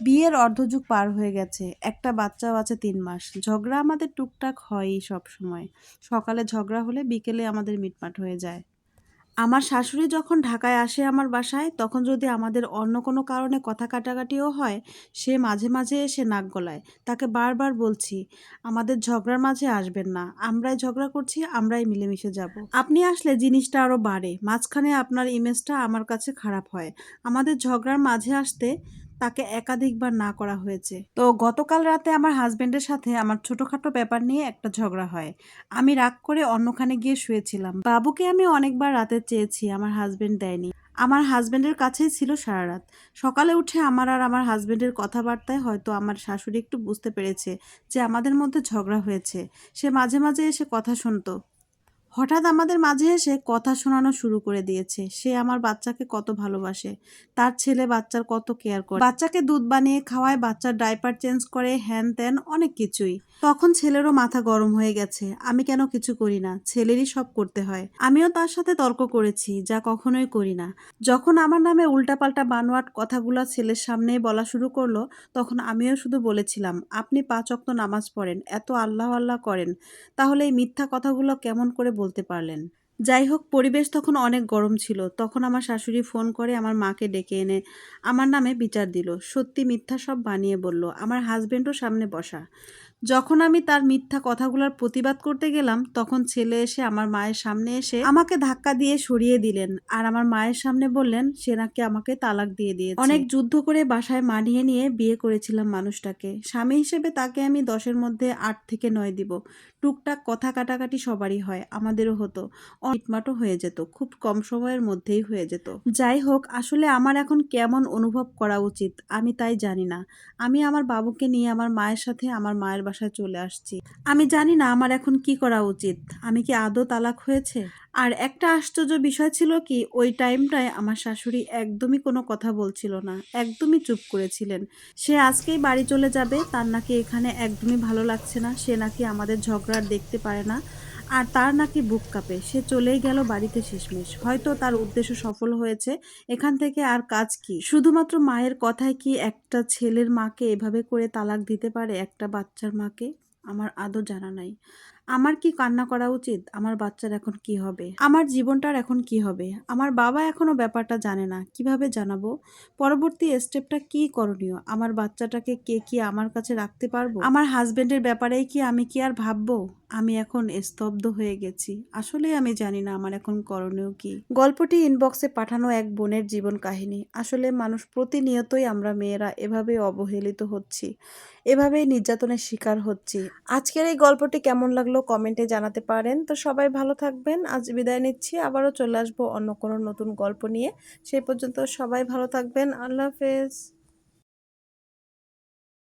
বিয়ের অর্ধযুগ পার হয়ে গেছে, একটা বাচ্চাও আছে তিন মাস। ঝগড়া আমাদের টুকটাক হয়ই সব সময়। সকালে ঝগড়া হলে বিকেলে আমাদের মিটমাট হয়ে যায়। আমার শাশুড়ি যখন ঢাকায় আসে আমার বাসায়, তখন যদি আমাদের অন্য কোনো কারণে কথা কাটাকাটিও হয়, সে মাঝে মাঝে এসে নাক গলায়। তাকে বারবার বলছি, আমাদের ঝগড়ার মাঝে আসবেন না। আমরাই ঝগড়া করছি, আমরাই মিলেমিশে যাব। আপনি আসলে জিনিসটা আরও বাড়ে। মাঝখানে আপনার ইমেজটা আমার কাছে খারাপ হয়। আমাদের ঝগড়ার মাঝে আসতে তাকে একাধিকবার না করা হয়েছে। তো গতকাল রাতে আমার হাজবেন্ডের সাথে আমার ছোটখাটো ব্যাপার নিয়ে একটা ঝগড়া হয়। আমি রাগ করে অন্যখানে গিয়ে শুয়েছিলাম। বাবুকে আমি অনেকবার রাতে চেয়েছি, আমার হাজবেন্ড দেয়নি। আমার হাজবেন্ডের কাছেই ছিল সারা রাত। সকালে উঠে আমার আর আমার হাজবেন্ডের কথাবার্তায় হয়তো আমার শাশুড়ি একটু বুঝতে পেরেছে যে আমাদের মধ্যে ঝগড়া হয়েছে। সে মাঝে মাঝে এসে কথা শুনতো। হঠাৎ আমাদের মাঝে এসে কথা শোনানো শুরু করে দিয়েছে। সে আমার বাচ্চাকে কত ভালোবাসে। তার ছেলে বাচ্চার কত কেয়ার করে। বাচ্চাকে দুধ বানিয়ে খাওয়ায়, বাচ্চার ডাইপার চেঞ্জ করে, হ্যান ত্যান অনেক কিছুই। তখন ছেলেরও মাথা গরম হয়ে গেছে। আমি কেন কিছু করি না? ছেলেরই সব করতে হয়। আমিও তার সাথে তর্ক করেছি, যা কখনোই করি না। যখন আমার নামে উল্টাপাল্টা বানোয়াট কথাগুলো ছেলের সামনেই বলা শুরু করল, তখন আমিও শুধু বলেছিলাম, আপনি পাঁচ অক্ত নামাজ পড়েন, এত আল্লাহ আল্লাহ করেন। তাহলে এই মিথ্যা কথাগুলো কেমন করে বলতে পারলেন। যাই হোক, পরিবেশ তখন অনেক গরম ছিল। তখন আমার শাশুড়ি ফোন করে আমার মাকে ডেকে এনে আমার নামে বিচার দিল। সত্যি মিথ্যা সব বানিয়ে বলল, আমার হাজবেন্ডও সামনে বসা। যখন আমি তার মিথ্যা কথাগুলোর প্রতিবাদ করতে গেলাম, তখন ছেলে এসে আমার মায়ের সামনে এসে আমাকে ধাক্কা দিয়ে সরিয়ে দিলেন আর আমার মায়ের সামনে বললেন, সে নাকি আমাকে তালাক দিয়ে দিয়েছে। অনেক যুদ্ধ করে বাসায় মানিয়ে নিয়ে বিয়ে করেছিলাম মানুষটাকে। স্বামী হিসেবে তাকে আমি দশের মধ্যে আট থেকে নয় দিব। টুকটাক কথা কাটাকাটি সবারই হয়, আমাদেরও হতো। ইটমাটও হয়ে যেত, খুব কম সময়ের মধ্যেই হয়ে যেত। যাই হোক, আসলে আমার এখন কেমন অনুভব করা উচিত, আমি তাই জানি না। আমি আমার বাবুকে নিয়ে আমার মায়ের সাথে আমার মায়ের বাসায় চলে আসছি। আমি জানি না আমার এখন কি করা উচিত, আমি কি আদৌ তালাক হয়েছে? আর একটা আশ্চর্য বিষয় ছিল কি, ওই টাইমটায় আমার শাশুড়ি একদমই কোনো কথা বলছিল না, একদমই চুপ করেছিলেন। সে আজকেই বাড়ি চলে যাবে, তার নাকি এখানে একদমই ভালো লাগছে না, সে নাকি আমাদের ঝগড়া দেখতে পারে না। আর তার নাকি বুক কাঁপে। সে চলেই গেল বাড়িতে শেষমেশ। হয়তো তার উদ্দেশ্য সফল হয়েছে। এখান থেকে আর কাজ কি? শুধুমাত্র মায়ের কথায় কি একটা ছেলের মাকে এভাবে করে তালাক দিতে পারে একটা বাচ্চার মাকে? আমার আদৌ জানা নাই। আমার কি কান্না করা উচিত? আমার বাচ্চার এখন কি হবে? আমার জীবনটার এখন কি হবে? আমার বাবা এখনও ব্যাপারটা জানে না। কীভাবে জানাব? পরবর্তী স্টেপটা কি করণীয়? আমার বাচ্চাটাকে কে কি আমার কাছে রাখতে পারব? আমার হাজবেন্ডের ব্যাপারেই কি আমি কি আর ভাববো? আমি এখন স্তব্ধ হয়ে গেছি। আসলে আমি জানি না আমার এখন করণীয় কি। গল্পটি ইনবক্সে পাঠানো এক বোনের জীবন কাহিনী। আসলে মানুষ প্রতিনিয়তই আমরা মেয়েরা এভাবে অবহেলিত হচ্ছি। এভাবেই নির্যাতনের শিকার হচ্ছি। আজকের এই গল্পটি কেমন লাগল কমেন্টে জানাতে পারেন। তো সবাই ভালো থাকবেন। আজ বিদায় নিচ্ছি। আবারও চলে আসব অন্য কোনো নতুন গল্প নিয়ে। সেই পর্যন্ত সবাই ভালো থাকবেন। আল্লাহ হাফেজ।